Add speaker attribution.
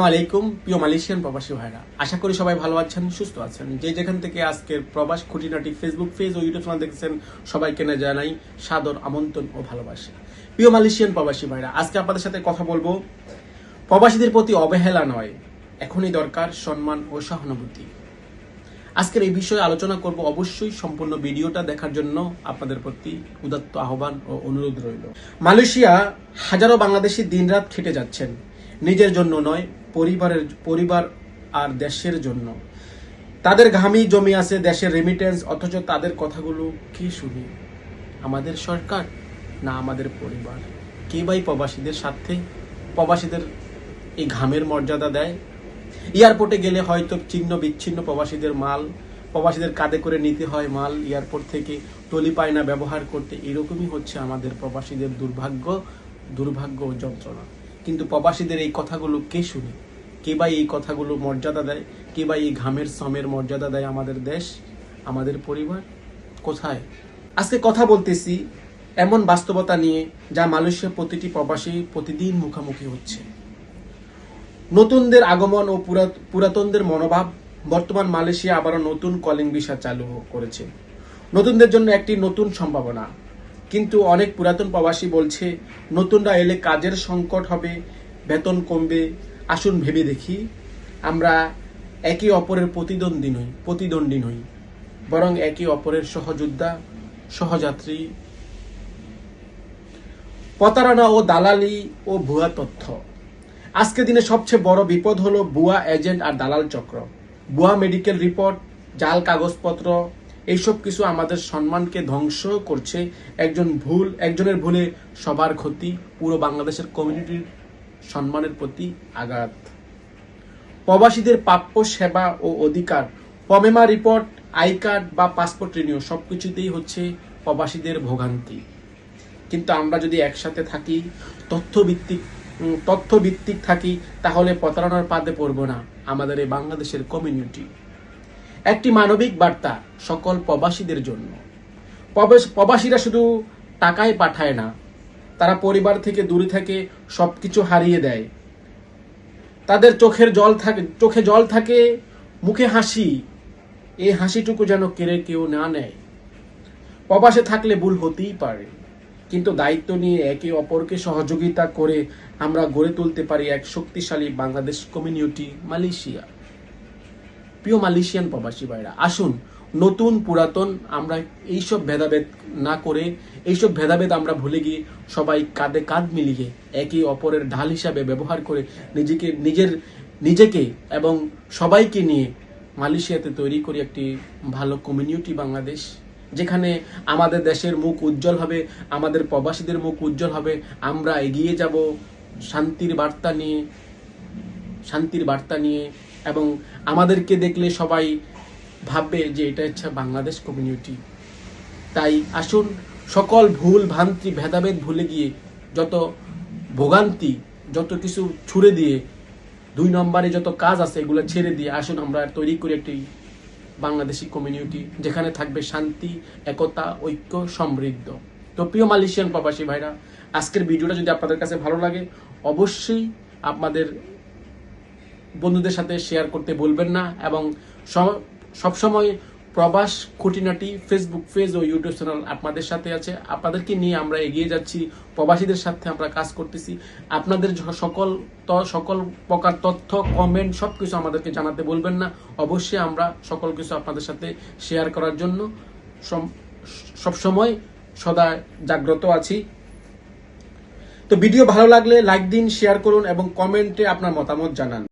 Speaker 1: আসসালামু আলাইকুম, প্রিয় মালয়েশিয়ান প্রবাসী ভাইরা। আশা করি সবাই ভালো আছেন, সুস্থ আছেন। যে যেখান থেকে আজকের প্রবাস খুঁটিনাটি ফেসবুক পেজ ও ইউটিউব চ্যানেল দেখছেন, সবাইকে না জানাই সাদর আমন্ত্রণ ও ভালোবাসা। প্রিয় মালয়েশিয়ান প্রবাসী ভাইরা, আজকে আপনাদের সাথে কথা বলব প্রবাসীদের প্রতি অবহেলা নয়, এখনই দরকার সম্মান ও সহানুভূতি। আজকের এই বিষয়ে আলোচনা করব অবশ্যই সম্পূর্ণ ভিডিওটা দেখার জন্য আপনাদের প্রতি উদাত্ত আহ্বান ও অনুরোধ রইল। মালয়েশিয়া হাজারো বাংলাদেশি দিনরাত খেটে যাচ্ছেন। নিজের জন্য নয়, পরিবারের, পরিবার আর দেশের জন্য। তাদের ঘামি জমি আছে দেশের রেমিটেন্স অথচ তাদের কথাগুলো কে শুনি? আমাদের সরকার না আমাদের পরিবার? কে বাই প্রবাসীদের স্বার্থে প্রবাসীদের এই ঘামের মর্যাদা দেয়? এয়ারপোর্টে গেলে হয়তো চিহ্ন বিচ্ছিন্ন প্রবাসীদের মাল, প্রবাসীদের কাঁধে করে নিতে হয় মাল, এয়ারপোর্ট থেকে টলি পায়না ব্যবহার করতে। এরকমই হচ্ছে আমাদের প্রবাসীদের দুর্ভাগ্য দুর্ভাগ্য ও যন্ত্রণা। কিন্তু প্রবাসীদের এই কথাগুলো কে শুনে? কে বা এই কথাগুলো মর্যাদা দেয়? কে বা এই ঘামের শ্রমের মর্যাদা দেয় আমাদের দেশ, আমাদের পরিবার? কোথায়? আজকে কথা বলতেছি এমন বাস্তবতা নিয়ে যা মালয়েশিয়া প্রতিটি প্রবাসী প্রতিদিন মুখোমুখি হচ্ছে। নতুনদের আগমন ও পুরাতনদের মনোভাব বর্তমান মালয়েশিয়া আবারও নতুন কলিং ভিসা চালু করেছে। নতুনদের জন্য একটি নতুন সম্ভাবনা। কিন্তু অনেক পুরাতন প্রবাসী বলছে, নতুনরা এলে কাজের সংকট হবে, বেতন কমবে। আসুন ভেবে দেখি, আমরা একে অপরের প্রতিদ্বন্দ্বী নই প্রতিদ্বন্দ্বী নই, বরং একে অপরের সহযোদ্ধা, সহযাত্রী। প্রতারণা ও দালালি ও ভুয়া তথ্য। আজকের দিনে সবচেয়ে বড় বিপদ হলো ভুয়া এজেন্ট আর দালাল চক্র। ভুয়া মেডিকেল রিপোর্ট, জাল কাগজপত্র এইসব কিছু আমাদের সম্মানকে ধ্বংস করছে। একজন ভুল, একজনের ভুলে সবার ক্ষতি, পুরো বাংলাদেশের কমিউনিটির সম্মানের প্রতি আঘাত। প্রবাসীদের প্রাপ্য সেবা ও অধিকার, পমেমা রিপোর্ট আই কার্ড বা পাসপোর্ট রিনিউ সব কিছুতেই হচ্ছে প্রবাসীদের ভোগান্তি। কিন্তু আমরা যদি একসাথে থাকি, তথ্যভিত্তিক তথ্যভিত্তিক থাকি, তাহলে প্রতারণার পাতে পড়ব না আমাদের এই বাংলাদেশের কমিউনিটি একটি মানবিক বার্তা সকল প্রবাসীদের জন্য। প্রবাস- প্রবাসীরা শুধু টাকাই পাঠায় না, তারা পরিবার থেকে দূরে থেকে সবকিছু হারিয়ে দেয়। তাদের চোখের জল থাকে চোখে জল থাকে, মুখে হাসি। এই হাসিটুকু যেন কেড়ে কেউ না নেয়। প্রবাসে থাকলে ভুল হতেই পারে, কিন্তু দায়িত্ব নিয়ে একে অপরকে সহযোগিতা করে আমরা গড়ে তুলতে পারি এক শক্তিশালী বাংলাদেশ কমিউনিটি মালয়েশিয়া। প্রিয় মালয়েশিয়ান প্রবাসী ভাইরা, আসুন, নতুন, পুরাতন, আমরা এইসব ভেদাভেদ না করে, এইসব ভেদাভেদ আমরা ভুলে গিয়ে সবাই কাঁধে কাঁধ মিলিয়ে একে অপরের ঢাল হিসাবে ব্যবহার করে নিজেকে, নিজের, নিজেকে এবং সবাইকে নিয়ে মালয়েশিয়াতে তৈরি করি একটি ভালো কমিউনিটি বাংলাদেশ, যেখানে আমাদের দেশের মুখ উজ্জ্বল হবে, আমাদের প্রবাসীদের মুখ উজ্জ্বল হবে, আমরা এগিয়ে যাব শান্তির বার্তা নিয়ে, শান্তির বার্তা নিয়ে এবং আমাদেরকে দেখলে সবাই ভাববে যে এটা হচ্ছে বাংলাদেশ কমিউনিটি তাই আসুন, সকল ভুল, ভ্রান্তি, ভেদাভেদ ভুলে গিয়ে যত ভোগান্তি, যত কিছু ছুড়ে দিয়ে, দুই নম্বরে যত কাজ আছে এগুলো ছেড়ে দিয়ে আসুন, আমরা তৈরি করি একটি বাংলাদেশি কমিউনিটি যেখানে থাকবে শান্তি, একতা, ঐক্য, সমৃদ্ধ। তো প্রিয় মালয়েশিয়ান প্রবাসী ভাইরা, আজকের ভিডিওটা যদি আপনাদের কাছে ভালো লাগে, অবশ্যই আপনাদের বন্ধুদের সাথে শেয়ার করতে বলবেন না এবং সবসময় প্রবাস খুঁটিনাটি ফেসবুক পেজ ও ইউটিউব চ্যানেল আপনাদের সাথে আছে। আপনাদেরকে নিয়ে আমরা এগিয়ে যাচ্ছি, প্রবাসীদের সাথে আমরা কাজ করতেছি। আপনাদের সকল সকল প্রকার তথ্য কমেন্ট সব কিছু আমাদেরকে জানাতে বলবেন না। অবশ্যই আমরা সকল কিছু আপনাদের সাথে শেয়ার করার জন্য সম- সবসময় সদা জাগ্রত আছি। তো ভিডিও ভালো লাগলে লাইক দিন শেয়ার করুন এবং কমেন্টে আপনার মতামত জানান।